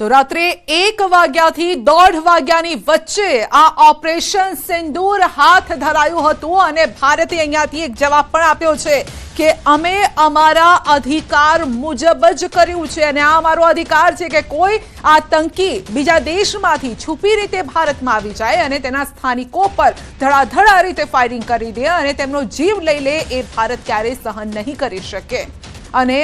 તો રાત્રે એક વાગ્યાથી દોઢ વાગ્યાની વચ્ચે આ ઓપરેશન સિંદૂર હાથ ધરાયું હતું અને ભારતે અહીંયાથી એક જવાબ પણ આપ્યો છે કે અમે અમારા અધિકાર મુજબ જ કર્યું છે અને આ અમારો અધિકાર છે કે કોઈ આતંકી બીજા દેશમાંથી છુપી રીતે ભારતમાં આવી જાય અને તેના સ્થાનિકો પર ધડાધડ રીતે ફાયરિંગ કરી દે અને તેમનો જીવ લઈ લે એ ભારત ક્યારેય સહન નહીં કરી શકે. અને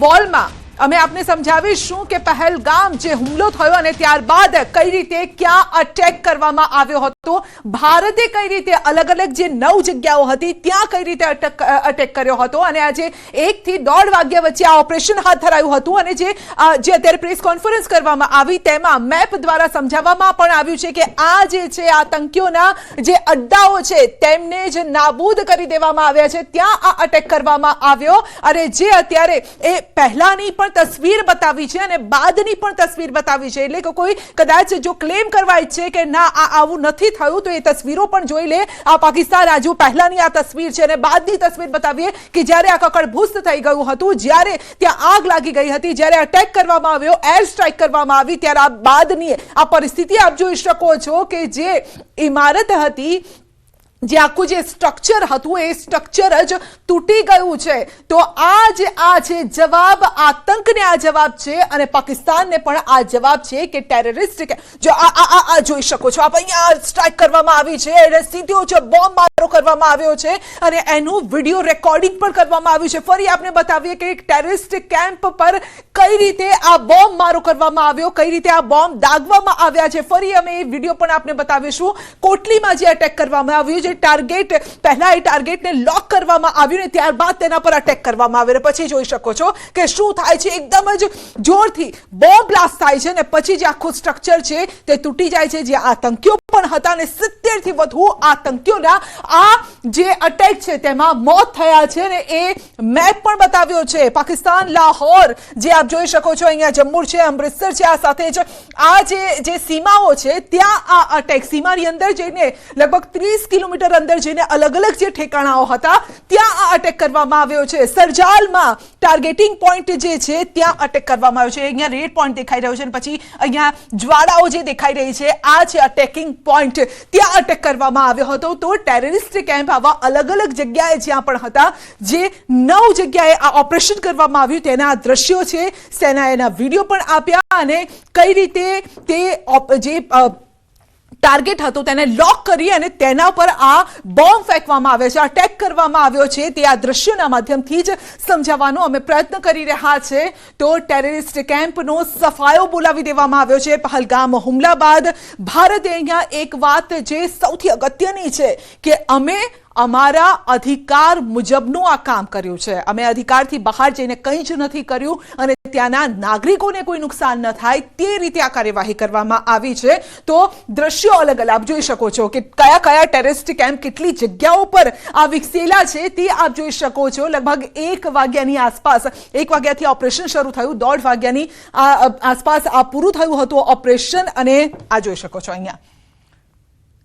વોલમાં અમે આપને સમજાવીશું કે પહેલગામ જે હુમલો થયો અને ત્યારબાદ કઈ રીતે ક્યાં અટેક કરવામાં આવ્યો હતો, ભારતે કઈ રીતે અલગ અલગ જે નવ જગ્યાઓ હતી, ત્યાં કઈ રીતે અટક અટેક કર્યો હતો અને આજે એકથી દોઢ વાગ્યા વચ્ચે આ ઓપરેશન હાથ ધરાયું હતું અને જે જે અત્યારે પ્રેસ કોન્ફરન્સ કરવામાં આવી તેમાં મેપ દ્વારા સમજાવવામાં પણ આવ્યું છે કે આ જે છે, આતંકીઓના જે અડ્ડાઓ છે, તેમને જ નાબૂદ કરી દેવામાં આવ્યા છે. ત્યાં આ અટેક કરવામાં આવ્યો અને જે અત્યારે એ પહેલાની પણ તસવીર બતાવી છે અને બાદની પણ તસવીર બતાવી છે. એટલે કે કોઈ કદાચ જો ક્લેમ કરવા ઈચ્છે કે ના, આ આવું નથી થયું, તો એ તસવીરો પણ જોઈ લે. આ પાકિસ્તાન આજુ પહેલાની આ તસવીર છે અને બાદની તસવીર બતાવીએ કે જ્યારે આ કકડભૂસ્ત થઈ ગયું હતું, જ્યારે ત્યાં આગ લાગી ગઈ હતી, જ્યારે અટેક કરવામાં આવ્યો એર સ્ટ્રાઇક કરવામાં આવી, ત્યારે આ બાદની આ પરિસ્થિતિ આપ જોઈ શકો છો કે જે ઇમારત હતી જે આખું જે સ્ટ્રક્ચર હતું એ સ્ટ્રક્ચર જ તૂટી ગયું છે. તો આ જે આ છે જવાબ, આતંકને આ જવાબ છે અને પાકિસ્તાનને પણ આ જવાબ છે કે ટેરરિસ્ટ કે જો આ આ આ આ જોઈ શકો છો. આપ અહીંયા સ્ટ્રાઇક કરવામાં આવી છે. એને સીધો છે બોમ્બ મારો કરવામાં આવ્યો છે અને એનું વીડિયો રેકોર્ડિંગ પણ કરવામાં આવ્યું છે. ફરી આપણે બતાવીએ કે એક ટેરરિસ્ટ કેમ્પ પર કઈ રીતે આ બોમ્બ મારો કરવામાં આવ્યો, કઈ રીતે આ બોમ્બ દાગવામાં આવ્યા છે, ફરી અમે એ વીડિયો પણ આપને બતાવીશું. કોટલીમાં જે અટેક કરવામાં આવ્યું જે ટાર્ગેટ પહેલા એ ટાર્ગેટને લોક કરવામાં આવ્યું ને ત્યારબાદ તેના પર અટેક કરવામાં આવ્યો. પછી જોઈ શકો છો કે શું થાય છે, એકદમ જ જોરથી બોમ્બ બ્લાસ્ટ થાય છે ને પછી જે આખું સ્ટ્રક્ચર છે તે તૂટી જાય છે, જે આતંકીઓ પણ હતા અને સિત્તેરથી વધુ આતંકીઓના આ જે અટેક છે તેમાં મોત થયા છે ને એ મેપ પણ બતાવ્યો છે. પાકિસ્તાન, લાહોર, જે આપ જોઈ શકો છો, અહીંયા જમ્મુ છે, અમૃતસર છે, આ સાથે જ આ જે જે સીમાઓ છે, ત્યાં આ અટેક સીમાની અંદર જઈને લગભગ ત્રીસ કિલોમીટર અંદર જઈને અલગ અલગ જે ઠેકાણાઓ હતા, ત્યાં આ અટેક કરવામાં આવ્યો છે. સરજાલમાં ટાર્ગેટિંગ પોઈન્ટ જે છે, ત્યાં અટેક કરવામાં આવ્યો છે. અહીંયા રેડ પોઈન્ટ દેખાઈ રહ્યો છે અને પછી અહીંયા જ્વાળાઓ જે દેખાઈ રહી છે, આ છે અટેકિંગ પોઈન્ટ ત્યાં અટેક કરવામાં આવ્યો હતો. તો ટેરરિસ્ટ કેમ્પ આવા અલગ અલગ જગ્યાએ જ્યાં પણ હતા, જે નવ જગ્યાએ આ ઓપરેશન કરવામાં આવ્યું, તેના દ્રશ્યો છે. સેનાએ એના વીડિયો પણ આપ્યા અને કઈ રીતે તે જે ટાર્ગેટ હતો, તેને લોક કરી અને તેના પર આ બોમ્બ ફેંકવામાં આવ્યો છે અટેક કરવામાં આવ્યો છે. તે આ દ્રશ્યોના માધ્યમથી જ સમજાવવાનો અમે પ્રયત્ન કરી રહ્યા છે. તો ટેરરિસ્ટ કેમ્પનો સફાયો બોલાવી દેવામાં આવ્યો છે. પહલગામ હુમલા બાદ ભારતે અહીંયા એક વાત જે સૌથી અગત્યની છે કે અમે અમારા અધિકાર મુજબનું આ કામ કર્યું છે. અમે અધિકારથી બહાર જઈને કંઈ જ નથી કર્યું અને ત્યાંના નાગરિકોને કોઈ નુકસાન ન થાય તે રીતે આ કાર્યવાહી કરવામાં આવી છે. તો દ્રશ્યો અલગ અલગ. આપ જોઈ શકો છો કે કયા કયા ટેરરિસ્ટ કેમ્પ કેટલી જગ્યાઓ પર આ વિકસેલા છે તે આપ જોઈ શકો છો. લગભગ એક વાગ્યાની આસપાસ, એક વાગ્યાથી ઓપરેશન શરૂ થયું, દોઢ વાગ્યાની આસપાસ આ પૂરું થયું હતું ઓપરેશન અને આ જોઈ શકો છો અહીંયા.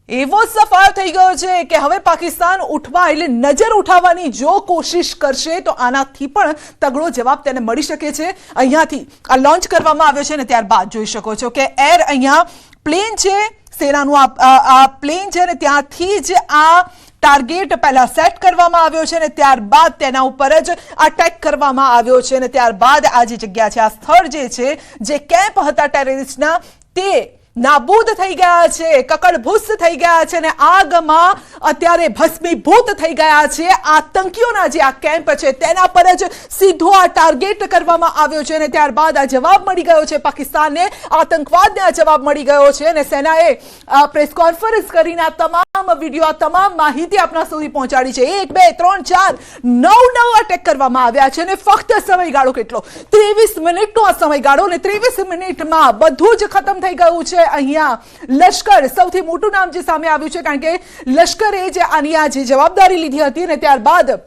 એવો સફાયો થઈ ગયો છે કે હવે પાકિસ્તાન ઉઠવા એટલે નજર ઉઠાવવાની જો કોશિશ કરશે તો આનાથી પણ તગડો જવાબ તેને મળી શકે છે. અહીંયાથી આ લોન્ચ કરવામાં આવ્યો છે ને ત્યારબાદ જોઈ શકો છો કે એર અહીંયા પ્લેન છે, સેનાનું આ- પ્લેન છે ને ત્યાંથી જ આ ટાર્ગેટ પહેલા સેટ કરવામાં આવ્યો છે અને ત્યારબાદ તેના ઉપર જ અટેક કરવામાં આવ્યો છે અને ત્યારબાદ આ જે જગ્યા છે, આ સ્થળ જે છે, જે કેમ્પ હતા ટેરરિસ્ટના તે નાબૂદ થઈ ગયા છે, કકડભૂસ થઈ ગયા છે અને આગમાં અત્યારે ભસ્મીભૂત થઈ ગયા છે. આતંકીઓના જે આ કેમ્પ છે તેના પર જ સીધો આ ટાર્ગેટ કરવામાં આવ્યો છે અને ત્યારબાદ આ જવાબ મળી ગયો છે. પાકિસ્તાનને આતંકવાદને આ જવાબ મળી ગયો છે અને સેનાએ પ્રેસ કોન્ફરન્સ કરીને આ તમામ વીડિયો આ તમામ માહિતી આપના સુધી પહોંચાડી છે. એક, બે, ત્રણ, ચાર, નવ નવ અટેક કરવામાં આવ્યા છે અને ફક્ત સમયગાળો કેટલો? ત્રેવીસ મિનિટનો આ સમયગાળો અને ત્રેવીસ મિનિટમાં બધું જ ખતમ થઈ ગયું છે. અહીંયા લશ્કર સૌથી મોટું નામ જે સામે આવ્યું છે, કારણ કે લશ્કરે જે આની આ જે જવાબદારી લીધી હતી અને ત્યારબાદ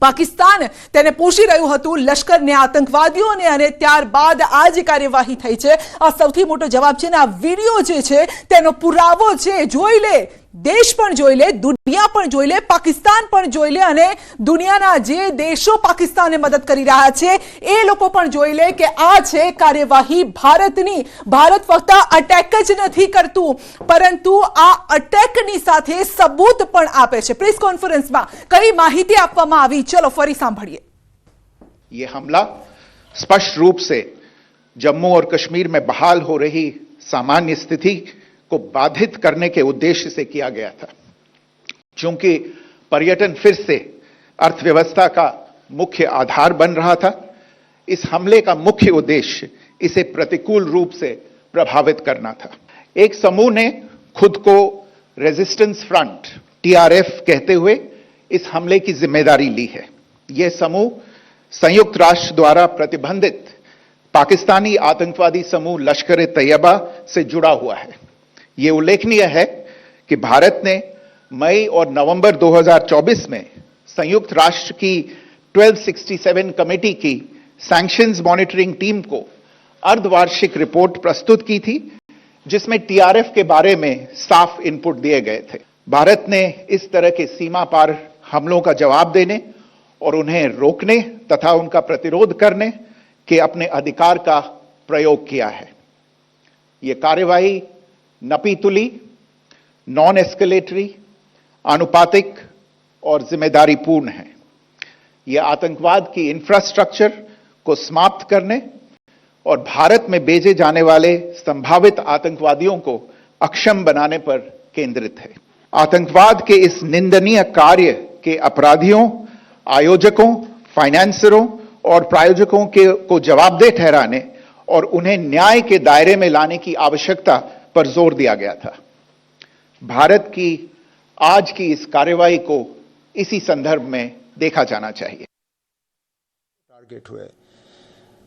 પાકિસ્તાન તેને પોષી રહ્યું હતું લશ્કરને આતંકવાદીઓને અને ત્યારબાદ આ જે કાર્યવાહી થઈ છે. આ સૌથી મોટો જવાબ છે ને, આ વીડિયો જે છે તેનો પુરાવો છે. જોઈ લે દેશ પણ જોઈ લે દુનિયા પણ જોઈ લે પાકિસ્તાન પણ જોઈ લે અને દુનિયાના જે દેશો પાકિસ્તાનને મદદ કરી રહ્યા છે એ લોકો પણ જોઈ લે કે આ છે કાર્યવાહી ભારતની ભારત ફક્ત અટેક જ નથી કરતું પરંતુ આ અટેકની સાથે સબૂત પણ આપે છે પ્રેસ કોન્ફરન્સમાં કઈ માહિતી આપવામાં આવી ચલો ફરી સાંભળીએ ये हमला स्पष्ट रूप से जम्मू और कश्मीर में बहाल हो रही सामान्य स्थिति को बाधित करने के उद्देश्य से किया गया था। क्योंकि पर्यटन फिर से अर्थव्यवस्था का मुख्य आधार बन रहा था, इस हमले का मुख्य उद्देश्य इसे प्रतिकूल रूप से प्रभावित करना था। एक समूह ने खुद को रेजिस्टेंस फ्रंट टीआरएफ कहते हुए इस हमले की ज़िम्मेदारी ली है। यह समूह संयुक्त राष्ट्र द्वारा प्रतिबंधित पाकिस्तानी आतंकवादी समूह लश्कर तैयबा से जुड़ा हुआ है। यह उल्लेखनीय है कि भारत ने मई और नवंबर 2024 में संयुक्त राष्ट्र की 1267 कमेटी की सैंक्शंस मॉनिटरिंग टीम को अर्धवार्षिक रिपोर्ट प्रस्तुत की थी, जिसमें टीआरएफ के बारे में साफ़ इनपुट दिए गए थे। भारत ने इस तरह के सीमा पार हमलों का जवाब देने और उन्हें रोकने तथा उनका प्रतिरोध करने के अपने अधिकार का प्रयोग किया है। यह कार्यवाही नपीतुली नॉन एस्केलेटरी आनुपातिक और जिम्मेदारीपूर्ण है। यह आतंकवाद की इंफ्रास्ट्रक्चर को समाप्त करने और भारत में भेजे जाने वाले संभावित आतंकवादियों को अक्षम बनाने पर केंद्रित है। आतंकवाद के इस निंदनीय कार्य के अपराधियों, आयोजकों फाइनेंसरों और प्रायोजकों के को जवाबदेह ठहराने और उन्हें न्याय के दायरे में लाने की आवश्यकता पर ज़ोर दिया गया था। भारत की आज की इस कार्यवाही को इसी संदर्भ में देखा जाना चाहिए। टारगेट हुए।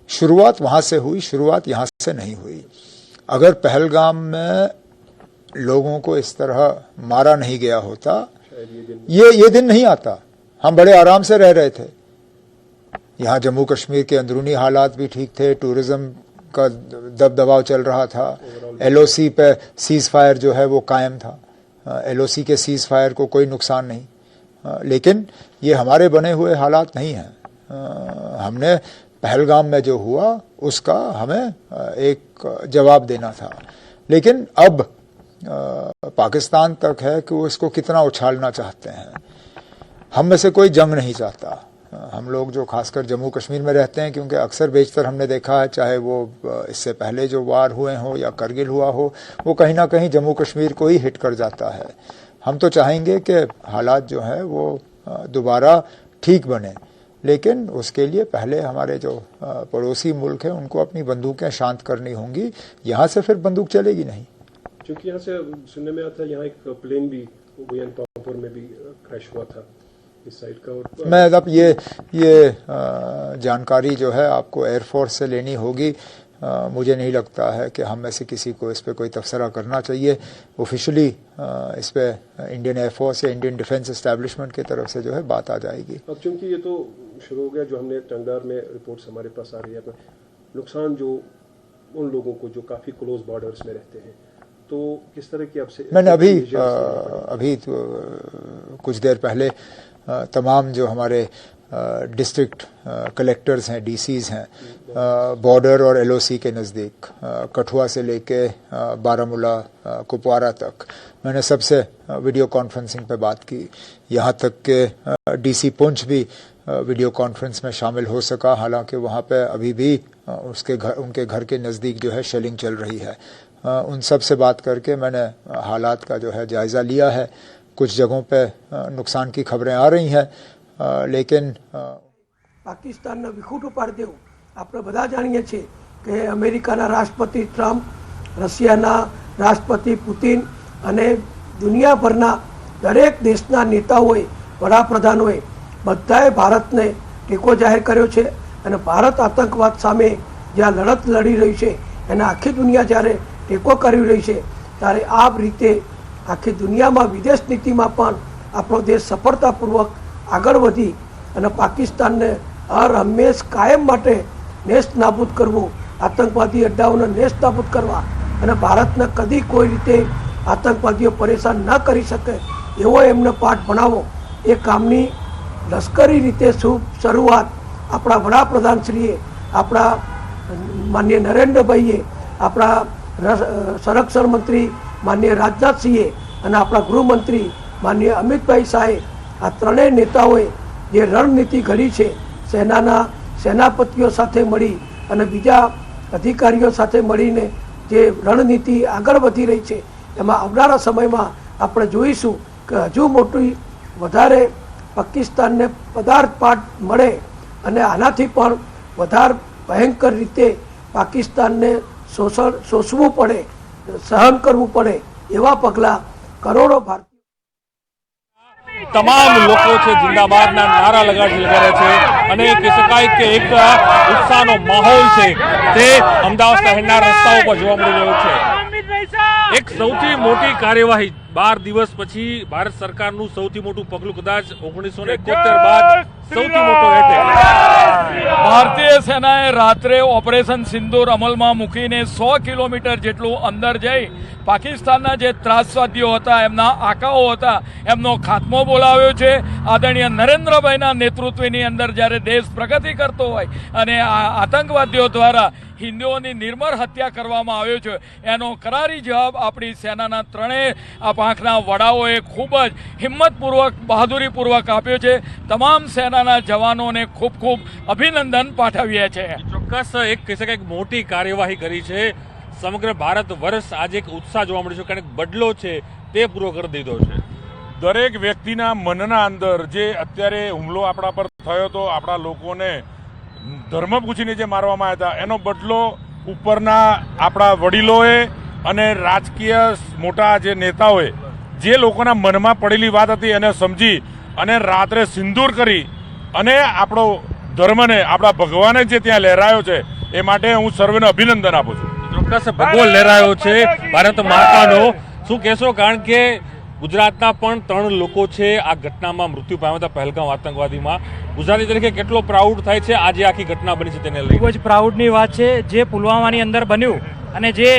शुरुआत वहाँ से हुई शुरुआत यहाँ से नहीं हुई। अगर पहलगाम में लोगों को इस तरह मारा नहीं गया होता ये ये दिन नहीं आता। हम बड़े आराम से रह रहे थे। यहाँ जम्मू कश्मीर के अंदरूनी हालात भी ठीक थे टूरिज़्म का दबदबाव चल रहा था। एलओसी पे सीज फायर जो है वो कायम था। एलओसी के सीज फायर को कोई नुकसान नहीं। लेकिन ये हमारे बने हुए हालात नहीं हैं। हमने पहलगाम में जो हुआ उसका हमें एक जवाब देना था। लेकिन अब पाकिस्तान तक है कि वो इसको कितना उछालना चाहते हैं। हम में से कोई जंग नहीं चाहता। हम लोग जो खासकर जम्मू कश्मीर में रहते हैं, क्योंकि अक्सर बेशतर हमने देखा है, चाहे वो इससे पहले जो वार हुए हों या करगिल हुआ हो, वो कहीं ना कहीं जम्मू कश्मीर को ही हिट कर जाता है। हम तो चाहेंगे कि हालात जो है, वो दोबारा ठीक बने। लेकिन उसके लिए पहले हमारे जो पड़ोसी मुल्क हैं, उनको अपनी बंदूकें शांत करनी होंगी। यहाँ से फिर बंदूक चलेगी नहीं। क्योंकि यहाँ से सुनने में आता है यहाँ एक प्लेन भी में भी क्रैश हुआ था। इस साइड का और मैं अब ये ये जानकारी जो है आपको एयरफोर्स से लेनी होगी। मुझे नहीं लगता है कि हम में से किसी को इस पर कोई तबसरा करना चाहिए। ऑफिशियली इस पर इंडियन एयरफोर्स या इंडियन डिफेंस इस्टेब्लिशमेंट की तरफ़ से जो है बात आ जाएगी। अब चूँकि ये तो शुरू हो गया जो हमने टंगदार में रिपोर्ट्स हमारे पास आ रही है नुकसान जो उन लोगों को जो काफ़ी क्लोज बॉर्डर्स में रहते हैं तो किस तरह की आपसे मैंने अभी पड़ेंगे? अभी तो, कुछ देर पहले तमाम जो हमारे डिस्ट्रिक्ट कलेक्टर्स हैं डीसीज हैं बॉर्डर और एलओसी के नज़दीक कठुआ से लेके बारामूला कुपवारा तक। मैंने सबसे वीडियो कॉन्फ्रेंसिंग पे बात की। यहाँ तक के डीसी पुंछ भी वीडियो कॉन्फ्रेंस में शामिल हो सका। हालाँकि वहाँ पे अभी भी उसके घर, उनके घर के नज़दीक जो है शेलिंग चल रही है। उन सबसे बात करके मैंने हालात का जो है जायज़ा लिया है। कुछ जगहों पे अ, नुकसान की खबरें आ रही हैं अ, लेकिन अ, પાકિસ્તાનને વિખૂટું પાડી દેવું આપણે બધા જાણીએ છીએ કે અમેરિકાના રાષ્ટ્રપતિ ટ્રમ્પ રશિયાના રાષ્ટ્રપતિ પુતિન અને દુનિયાભરના દરેક દેશના નેતાઓએ વડાપ્રધાનોએ બધાએ ભારતને ટેકો જાહેર કર્યો છે અને ભારત આતંકવાદ સામે જે આ લડત લડી રહ્યું છે એને આખી દુનિયા જ્યારે ટેકો કરી રહી છે ત્યારે આ રીતે આખી દુનિયામાં વિદેશ નીતિમાં પણ આપણો દેશ સફળતાપૂર્વક આગળ વધી અને પાકિસ્તાનને હર હંમેશ કાયમ માટે નેસ્ત નાબૂદ કરવું, આતંકવાદી અડ્ડાઓને નેસ્ત નાબૂદ કરવા અને ભારતને કદી કોઈ રીતે આતંકવાદીઓ પરેશાન ન કરી શકે એવો એમને પાઠ ભણાવો. એ કામની લશ્કરી રીતે શરૂઆત આપણા વડાપ્રધાનશ્રીએ, આપણા માન્ય નરેન્દ્રભાઈએ, આપણા સંરક્ષણ મંત્રી માન્ય રાજનાથસિંહે અને આપણા ગૃહમંત્રી માન્ય અમિતભાઈ શાહે આ ત્રણેય નેતાઓએ જે રણનીતિ ઘડી છે, સેનાના સેનાપતિઓ સાથે મળી અને બીજા અધિકારીઓ સાથે મળીને જે રણનીતિ આગળ વધી રહી છે, એમાં આવનારા સમયમાં આપણે જોઈશું કે હજુ મોટી વધારે પાકિસ્તાનને પદાર્થ પાઠ મળે અને આનાથી પણ વધારે ભયંકર રીતે પાકિસ્તાનને શોષણ, શોષવું પડે સહન કરવું પડે એવા પગલાં કરોડો ભારતીય તમામ લોકો છે જિંદાબાદના નારા લગાડી લગાડ્યા છે અને કહી શકાય કે એક ઉત્સાહનો માહોલ છે તે અમદાવાદ શહેરના રસ્તાઓ પર જોવા મળી રહ્યો છે. એક સૌથી મોટી કાર્યવાહી બાર દિવસ પછી ભારત સરકારનું સૌથી મોટું પગલું કદાચ ઓગણીસો ને એકોતેર બાદ સૌથી મોટો ભારતીય સેનાએ રાત્રે ઓપરેશન સિંદૂર અમલમાં મૂકીને સો કિલોમીટર જેટલું અંદર જઈ પાકિસ્તાનના જે ત્રાસવાદીઓ હતા એમના આકાઓ હતા એમનો ખાત્મો બોલાવ્યો છે. આદરણીય નરેન્દ્રભાઈના નેતૃત્વની અંદર જ્યારે દેશ પ્રગતિ કરતો હોય અને આ આતંકવાદીઓ દ્વારા હિન્દુઓની નિર્મળ હત્યા કરવામાં આવ્યો છે. એનો કરારી જવાબ આપણી સેનાના ત્રણેય આ પાંખના વડાઓએ ખૂબ જ હિંમતપૂર્વક બહાદુરીપૂર્વક આપ્યો છે. તમામ સેનાના જવાનોને ખૂબ ખૂબ અભિનંદન પાઠવ્યા છે. ચોક્કસ એક કહી શકાય કે મોટી કાર્યવાહી કરી છે. સમગ્ર ભારત વર્ષ આજે એક ઉત્સાહ જોવા મળ્યો છે કારણ કે બદલો છે તે પૂરો કરી દીધો છે. દરેક વ્યક્તિના મનના અંદર જે અત્યારે હુમલો આપણા પર થયો હતો આપણા લોકોને ધર્મ પૂછીને જે મારવામાં આવ્યા હતા, એનો બદલો ઉપરના આપણા વડીલોએ અને રાજકીય મોટા જે નેતાઓએ જે લોકોના મનમાં પડેલી વાત હતી એને સમજી અને રાત્રે સિંદૂર કરી અને આપણો ધર્મને, આપણા ભગવાને જે ત્યાં લહેરાયો છે, એ માટે હું સર્વેને અભિનંદન આપું છું. ચોક્કસ, ભગવો લહેરાયો છે. ભારત માતાનો. શું કહેશો? કારણ કે ગુજરાતના પણ ત્રણ લોકો છે આ ઘટનામાં મૃત્યુ પામ્યા હતા પહેલગામ આતંકવાદીમાં. ગુજરાતી તરીકે કેટલો પ્રાઉડ થાય છે? આજે આખી ઘટના બની છે તેને લઈ ખૂબ જ પ્રાઉડની વાત છે. જે પુલવામાની અંદર બન્યું અને જે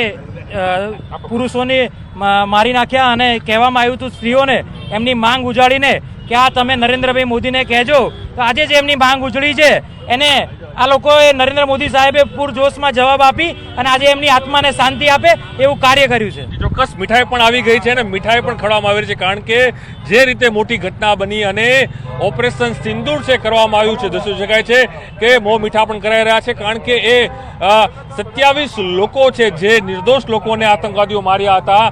પુરુષોને મારી નાખ્યા અને કહેવામાં આવ્યું હતું સ્ત્રીઓને, એમની માંગ ઉજાડીને કે આ તમે નરેન્દ્રભાઈ મોદીને કહેજો. તો આજે જે એમની માંગ ઉજળી છે, એને આ લોકોએ નરેન્દ્ર મોદી સાહેબે પૂરજોશમાં જવાબ આપી અને આજે એમની આત્માને શાંતિ આપે એવું કાર્ય કર્યું છે. ચોક્કસ મીઠાઈ પણ આવી ગઈ છે અને મીઠાઈ પણ ખવડાવવામાં આવી છે, કારણ કે જે રીતે મોટી ઘટના બની અને ઓપરેશન સિંદૂર છે કરવામાં આવ્યું છે દસું શકાય છે કે મો મીઠા પણ કરાઈ રહ્યા છે, કારણ કે એ સત્યાવીસ લોકો છે જે નિર્દોષ લોકોને આતંકવાદીઓ માર્યા હતા.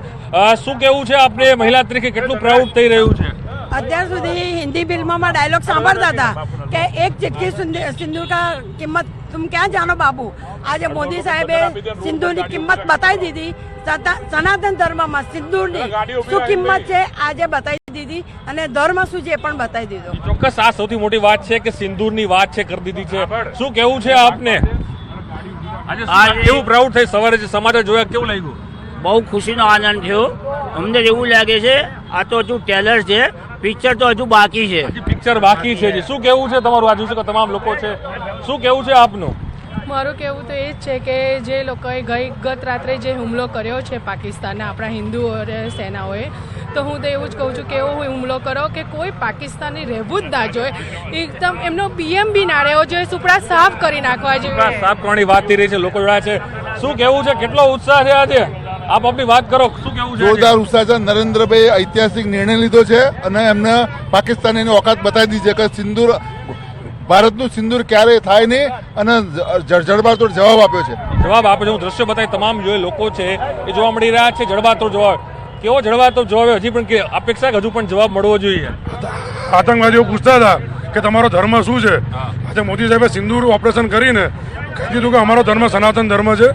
શું કેવું છે આપણે મહિલા તરીકે કેટલું પ્રાઉડ થઈ રહ્યું છે? અત્યાર સુધી હિન્દી ફિલ્મોમાં ડાયલોગ સાંભળતા હતા કે એક ચિટકી સિંદૂર કા કિંમત તુમ ક્યાં જાણો બાબુ આજે મોદી સાહેબે સિંદૂરની કિંમત બતાવી દીધી. સનાતન ધર્મમાં સિંદૂરની શું કિંમત છે આજે બતાવી અને ધર્મ શું છે પણ બતાવી દીધો. ચોક્કસ આ સૌથી મોટી વાત છે કે સિંદૂરની વાત છે કરી દીધી છે. શું કેવું છે આપને? આજે કેવું પ્રાઉડ થઈ સવારે જે સમાચાર જોયા કેવું લાગ્યું? બહુ ખુશીનો આનંદ થયો. અમને એવું લાગે છે આ તો હજુ ટેલર છે. પિક્ચર તો હજુ બાકી છે. હજી પિક્ચર બાકી છે શું કેવું છે તમારું? આજુ તમામ લોકો છે. શું કેવું છે આપનું? મારું કહેવું તો એ જ છે કે જે લોકોએ ગઈ ગત રાત્રે જે હુમલો કર્યો છે પાકિસ્તાનના આપણા હિન્દુ સેનાઓએ તો હું તો એવું જ કહું છું કે એવો હુમલો કરો કે કોઈ પાકિસ્તાની રહેવું જ ના જોઈએ. એકદમ એમનો પીએમ બી ના રહેવો જોઈએ સુપડા સાફ કરી નાખવા જોઈએ. સાફ કરવાની વાત થઈ રહી છે લોકો જોડાયા છે. શું કેવું છે? કેટલો ઉત્સાહ છે આજે? આપ આપની વાત કરો. શું કેવું છે? જોરદાર ઉત્સાહ છે નરેન્દ્રભાઈ ઐતિહાસિક નિર્ણય લીધો છે અને એમને પાકિસ્તાનીની ઓકાત બતાવી દીધી છે કે સિંદૂર ભારતનું સિંદૂર ક્યારેય થાય નહીં અને જડબાતોડ જવાબ આપ્યો છે. જવાબ આપે છે. હું દ્રશ્ય બતાવી તમામ જે લોકો છે એ જોવા મળી રહ્યા છે. જડબાતોડ જવાબ. કેવો જડબાતોડ જવાબ હજી પણ કે અપેક્ષા કે હજુ પણ જવાબ મળવો જોઈએ. આતંકવાદીઓ પૂછતા હતા કે તમારો ધર્મ શું છે? આજે મોદી સાહેબે સિંદૂર ઓપરેશન કરીને કહી દીધું કે અમારો ધર્મ સનાતન ધર્મ છે.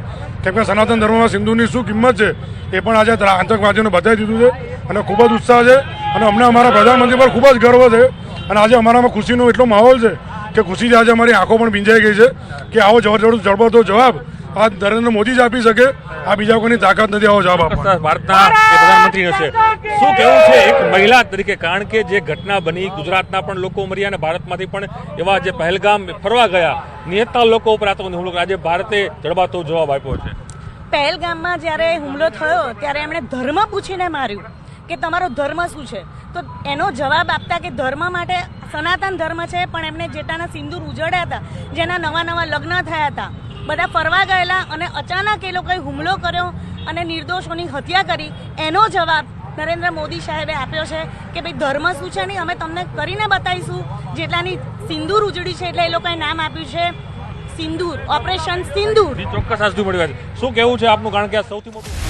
કેમ કે સનાતન ધર્મમાં સિંધુની શું કિંમત છે એ પણ આજે આતંકવાદીઓને બતાવી દીધું છે અને ખૂબ જ ઉત્સાહ છે અને અમને અમારા પ્રધાનમંત્રી પર ખૂબ જ ગર્વ છે અને આજે અમારામાં ખુશીનો એટલો માહોલ છે કે ખુશી આજે અમારી આંખો પણ ભીંજાઈ ગઈ છે કે આવો જબરજસ્ત જડબતો જવાબ આ નરેન્દ્ર મોદી જ આપી શકે આ બીજા કોઈની તાકાત નથી આવો જવાબ ભારતના એ પ્રધાનમંત્રીનો છે. શું કેવું છે એક મહિલા તરીકે? કારણ કે જે ઘટના બની ગુજરાતના પણ લોકો મર્યા અને ભારતમાંથી પણ એવા જે પહેલગામ ફરવા ગયા નિહત્તા લોકો ઉપર આતંકવાદી હુમલો કર્યો. આજે ભારતે જડબાતો જવાબ આપ્યો છે. પહેલગામમાં જ્યારે હુમલો થયો ત્યારે એમણે ધર્મ પૂછીને માર્યું કે તમારો ધર્મ શું છે? તો એનો જવાબ આપતા કે ધર્મ માટે સનાતન ધર્મ છે પણ એમને જેટાના સિંદૂર ઉજળ્યા હતા જેના નવા નવા લગ્ન થયા હતા બધા ફરવા ગયેલા અને અચાનક એ લોકોએ હુમલો કર્યો અને નિર્દોષોની હત્યા કરી. એનો જવાબ નરેન્દ્ર મોદી સાહેબે આપ્યો છે કે ભાઈ ધર્મ શું છે નહીં? અમે તમને કરીને બતાવીશું. જેટલાની સિંદૂર ઉજળી છે એટલે એ લોકોએ નામ આપ્યું છે સિંદૂર, ઓપરેશન સિંદૂર. ચોક્કસ શું કેવું છે આપનું? કારણ કે સૌથી મોટું